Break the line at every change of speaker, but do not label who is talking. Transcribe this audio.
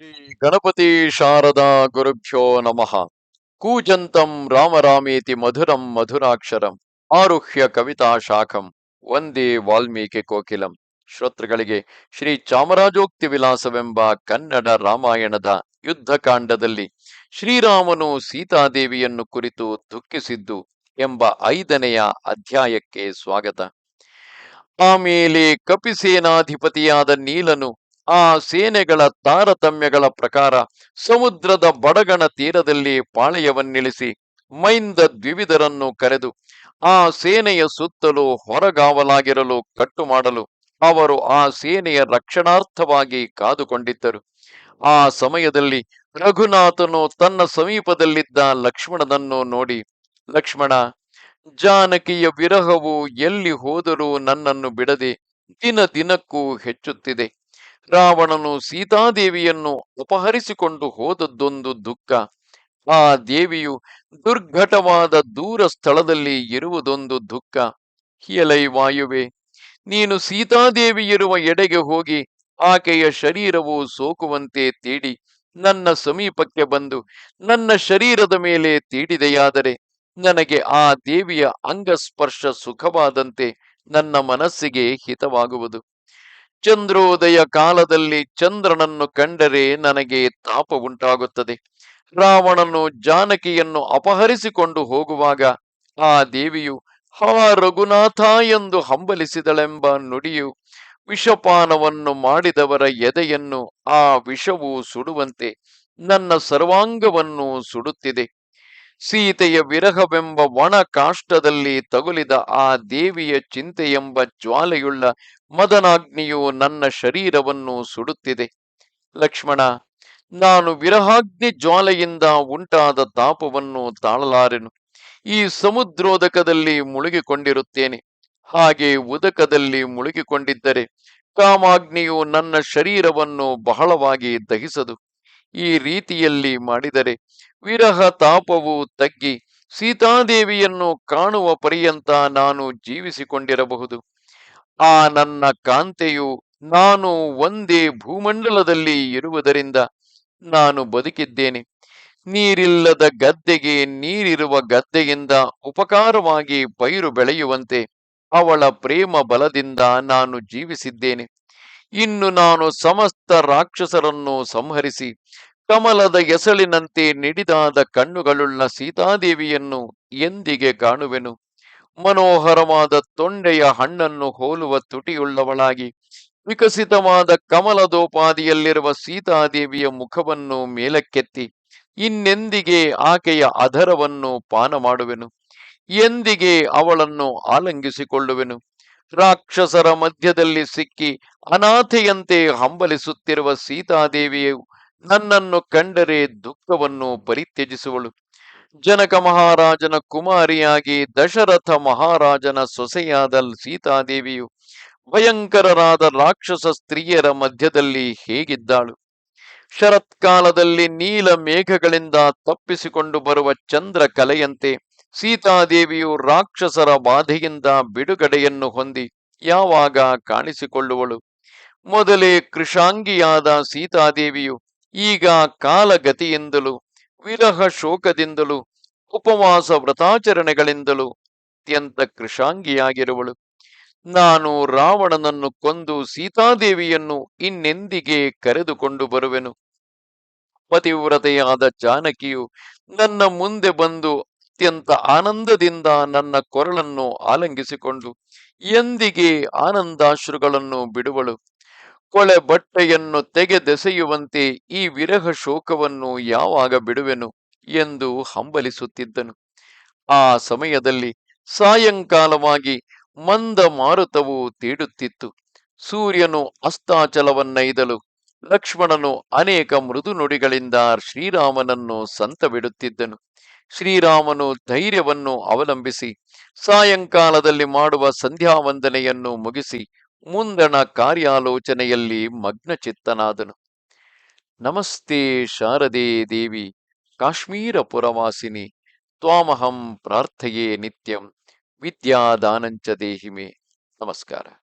ಶ್ರೀ ಗಣಪತಿ ಶಾರದಾ ಗುರುಭ್ಯೋ ನಮಃ. ಕೂಜಂತಂ ರಾಮರಾಮೇತಿ ಮಧುರಂ ಮಧುರಾಕ್ಷರಂ. ಆರುಹ್ಯ ಕವಿತಾ ಶಾಖಂ. ಒಂದೇ ವಾಲ್ಮೀಕಿ ಕೋಕಿಲಂ. ಶ್ರೋತೃಗಳಿಗೆ ಶ್ರೀ ಚಾಮರಾಜೋಕ್ತಿ ವಿಲಾಸವೆಂಬ ಕನ್ನಡ ರಾಮಾಯಣದ ಯುದ್ಧಕಾಂಡದಲ್ಲಿ ಶ್ರೀರಾಮನು ಸೀತಾದೇವಿಯನ್ನು ಕುರಿತು ದುಃಖಿಸಿದ್ದು ಎಂಬ ಐದನೆಯ ಅಧ್ಯಾಯಕ್ಕೆ ಸ್ವಾಗತ. ಆಮೇಲೆ ಕಪಿಸೇನಾಧಿಪತಿಯಾದ ನೀಲನು ಆ ಸೇನೆಗಳ ತಾರತಮ್ಯಗಳ ಪ್ರಕಾರ ಸಮುದ್ರದ ಬಡಗಣ ತೀರದಲ್ಲಿ ಪಾಳೆಯವನ್ನಿಳಿಸಿ ಮೈಂದ ದ್ವಿವಿಧರನ್ನು ಕರೆದು ಆ ಸೇನೆಯ ಸುತ್ತಲೂ ಹೊರಗಾವಲಾಗಿರಲು ಕಟ್ಟು ಮಾಡಲು ಅವರು ಆ ಸೇನೆಯ ರಕ್ಷಣಾರ್ಥವಾಗಿ ಕಾದುಕೊಂಡಿದ್ದರು. ಆ ಸಮಯದಲ್ಲಿ ರಘುನಾಥನು ತನ್ನ ಸಮೀಪದಲ್ಲಿದ್ದ ಲಕ್ಷ್ಮಣನನ್ನು ನೋಡಿ, ಲಕ್ಷ್ಮಣ, ಜಾನಕಿಯ ವಿರಹವು ಎಲ್ಲಿ ಹೋದರೂ ನನ್ನನ್ನು ಬಿಡದೆ ದಿನ ದಿನಕ್ಕೂ ಹೆಚ್ಚುತ್ತಿದೆ. ರಾವಣನು ಸೀತಾದೇವಿಯನ್ನು ಅಪಹರಿಸಿಕೊಂಡು ಹೋದದ್ದೊಂದು ದುಃಖ. ಆ ದೇವಿಯು ದುರ್ಘಟವಾದ ದೂರ ಸ್ಥಳದಲ್ಲಿ ಇರುವುದೊಂದು ದುಃಖ. ಎಲೈ ವಾಯುವೆ, ನೀನು ಸೀತಾದೇವಿ ಇರುವ ಎಡೆಗೆ ಹೋಗಿ ಆಕೆಯ ಶರೀರವು ಸೋಕುವಂತೆ ತೀಡಿ ನನ್ನ ಸಮೀಪಕ್ಕೆ ಬಂದು ನನ್ನ ಶರೀರದ ಮೇಲೆ ತೀಡಿದೆಯಾದರೆ ನನಗೆ ಆ ದೇವಿಯ ಅಂಗಸ್ಪರ್ಶ ಸುಖವಾದಂತೆ ನನ್ನ ಮನಸ್ಸಿಗೆ ಹಿತವಾಗುವುದು. ಚಂದ್ರೋದಯ ಕಾಲದಲ್ಲಿ ಚಂದ್ರನನ್ನು ಕಂಡರೆ ನನಗೆ ತಾಪ ಉಂಟಾಗುತ್ತದೆ. ರಾವಣನು ಜಾನಕಿಯನ್ನು ಅಪಹರಿಸಿಕೊಂಡು ಹೋಗುವಾಗ, ಆ ದೇವಿಯು, ಹಾ ರಘುನಾಥ ಎಂದು ಹಂಬಲಿಸಿದಳೆಂಬ ನುಡಿಯು ವಿಷಪಾನವನ್ನು ಮಾಡಿದವರ ಎದೆಯನ್ನು ಆ ವಿಷವು ಸುಡುವಂತೆ ನನ್ನ ಸರ್ವಾಂಗವನ್ನು ಸುಡುತ್ತಿದೆ. ಸೀತೆಯ ವಿರಹವೆಂಬ ಒಣ ಕಾಷ್ಟದಲ್ಲಿ ತಗುಲಿದ ಆ ದೇವಿಯ ಚಿಂತೆಯೆಂಬ ಜ್ವಾಲೆಯುಳ್ಳ ಮದನಾಗ್ನಿಯು ನನ್ನ ಶರೀರವನ್ನು ಸುಡುತ್ತಿದೆ. ಲಕ್ಷ್ಮಣ, ನಾನು ವಿರಹಾಗ್ನಿ ಜ್ವಾಲೆಯಿಂದ ಉಂಟಾದ ತಾಪವನ್ನು ತಾಳಲಾರೆನು. ಈ ಸಮುದ್ರೋದಕದಲ್ಲಿ ಮುಳುಗಿಕೊಂಡಿರುತ್ತೇನೆ. ಹಾಗೆ ಉದಕದಲ್ಲಿ ಮುಳುಗಿಕೊಂಡಿದ್ದರೆ ಕಾಮಾಗ್ನಿಯು ನನ್ನ ಶರೀರವನ್ನು ಬಹಳವಾಗಿ ದಹಿಸದು. ಈ ರೀತಿಯಲ್ಲಿ ಮಾಡಿದರೆ ವಿರಹ ತಾಪವು ತಗ್ಗಿ ಸೀತಾದೇವಿಯನ್ನು ಕಾಣುವ ಪರ್ಯಂತ ನಾನು ಜೀವಿಸಿಕೊಂಡಿರಬಹುದು. ಆ ನನ್ನ ಕಾಂತೆಯು ನಾನು ಒಂದೇ ಭೂಮಂಡಲದಲ್ಲಿ ಇರುವುದರಿಂದ ನಾನು ಬದುಕಿದ್ದೇನೆ. ನೀರಿಲ್ಲದ ಗದ್ದೆಗೆ ನೀರಿರುವ ಗದ್ದೆಯಿಂದ ಉಪಕಾರವಾಗಿ ಪೈರು ಬೆಳೆಯುವಂತೆ ಅವಳ ಪ್ರೇಮ ಬಲದಿಂದ ನಾನು ಜೀವಿಸಿದ್ದೇನೆ. ಇನ್ನು ನಾನು ಸಮಸ್ತ ರಾಕ್ಷಸರನ್ನು ಸಂಹರಿಸಿ ಕಮಲದ ಎಸಳಿನಂತೆ ನಿಡಿದಾದ ಕಣ್ಣುಗಳುಳ್ಳ ಸೀತಾದೇವಿಯನ್ನು ಎಂದಿಗೆ ಕಾಣುವೆನು? ಮನೋಹರವಾದ ತೊಂಡೆಯ ಹಣ್ಣನ್ನು ಹೋಲುವ ತುಟಿಯುಳ್ಳವಳಾಗಿ ವಿಕಸಿತವಾದ ಕಮಲದೋಪಾದಿಯಲ್ಲಿರುವ ಸೀತಾದೇವಿಯ ಮುಖವನ್ನು ಮೇಲಕ್ಕೆತ್ತಿ ಇನ್ನೆಂದಿಗೆ ಆಕೆಯ ಅಧರವನ್ನು ಪಾನ ಮಾಡುವೆನು ಎಂದಿಗೆ ಅವಳನ್ನು ಆಲಂಗಿಸಿಕೊಳ್ಳುವೆನು? ರಾಕ್ಷಸರ ಮಧ್ಯದಲ್ಲಿ ಸಿಕ್ಕಿ ಅನಾಥೆಯಂತೆ ಹಂಬಲಿಸುತ್ತಿರುವ ಸೀತಾದೇವಿಯು ನನ್ನನ್ನು ಕಂಡರೆ ದುಃಖವನ್ನು ಪರಿತ್ಯಜಿಸುವಳು. ಜನಕ ಮಹಾರಾಜನ ಕುಮಾರಿಯಾಗಿ ದಶರಥ ಮಹಾರಾಜನ ಸೊಸೆಯಾದ ಸೀತಾದೇವಿಯು ಭಯಂಕರರಾದ ರಾಕ್ಷಸ ಸ್ತ್ರೀಯರ ಮಧ್ಯದಲ್ಲಿ ಹೇಗಿದ್ದಾಳು? ಶರತ್ಕಾಲದಲ್ಲಿ ನೀಲ ಮೇಘಗಳಿಂದ ತಪ್ಪಿಸಿಕೊಂಡು ಬರುವ ಚಂದ್ರ ಕಲೆಯಂತೆ ಸೀತಾದೇವಿಯು ರಾಕ್ಷಸರ ಬಾಧೆಯಿಂದ ಬಿಡುಗಡೆಯನ್ನು ಹೊಂದಿ ಯಾವಾಗ ಕಾಣಿಸಿಕೊಳ್ಳುವಳು? ಮೊದಲೇ ಕೃಷಾಂಗಿಯಾದ ಸೀತಾದೇವಿಯು ಈಗ ಕಾಲಗತಿಯಿಂದಲೂ, ವಿರಹ ಶೋಕದಿಂದಲೂ, ಉಪವಾಸ ವ್ರತಾಚರಣೆಗಳಿಂದಲೂ ಅತ್ಯಂತ ಕೃಷಾಂಗಿಯಾಗಿರುವಳು. ನಾನು ರಾವಣನನ್ನು ಕೊಂದು ಸೀತಾದೇವಿಯನ್ನು ಇನ್ನೆಂದಿಗೆ ಕರೆದುಕೊಂಡು ಬರುವೆನು? ಪತಿವ್ರತೆಯಾದ ಜಾನಕಿಯು ನನ್ನ ಮುಂದೆ ಬಂದು ಅತ್ಯಂತ ಆನಂದದಿಂದ ನನ್ನ ಕೊರಳನ್ನು ಆಲಂಗಿಸಿಕೊಂಡು ಎಂದಿಗೆ ಆನಂದಾಶ್ರುಗಳನ್ನು ಬಿಡುವಳು? ಕೊಳೆ ಬಟ್ಟೆಯನ್ನು ತೆಗೆದೆಸೆಯುವಂತೆ ಈ ವಿರಹ ಶೋಕವನ್ನು ಯಾವಾಗ ಬಿಡುವೆನು ಎಂದು ಹಂಬಲಿಸುತ್ತಿದ್ದನು. ಆ ಸಮಯದಲ್ಲಿ ಸಾಯಂಕಾಲವಾಗಿ ಮಂದ ಮಾರುತವು ತೀಡುತ್ತಿತ್ತು. ಸೂರ್ಯನು ಅಸ್ತಾಚಲವನ್ನೈದಲು ಲಕ್ಷ್ಮಣನು ಅನೇಕ ಮೃದು ನುಡಿಗಳಿಂದ ಶ್ರೀರಾಮನನ್ನು ಸಂತ ಬಿಡುತ್ತಿದ್ದನು ಶ್ರೀರಾಮನು ಧೈರ್ಯವನ್ನು ಅವಲಂಬಿಸಿ ಸಾಯಂಕಾಲದಲ್ಲಿ ಮಾಡುವ ಸಂಧ್ಯಾವಂದನೆಯನ್ನು ಮುಗಿಸಿ ಮುಂದಣ ಕಾರ್ಯಾಲೋಚನೆಯಲ್ಲಿ ಮಗ್ನಚಿತ್ತನಾದನು. ನಮಸ್ತೆ ಶಾರದೆ ದೇವಿ, ಕಾಶ್ಮೀರ ಪುರವಾಸಿನಿ, ತ್ವಾಮಹಂ ಪ್ರಾರ್ಥಯೇ ನಿತ್ಯಂ, ವಿದ್ಯಾದಾನಂಚ ದೇಹಿಮೆ. ನಮಸ್ಕಾರ.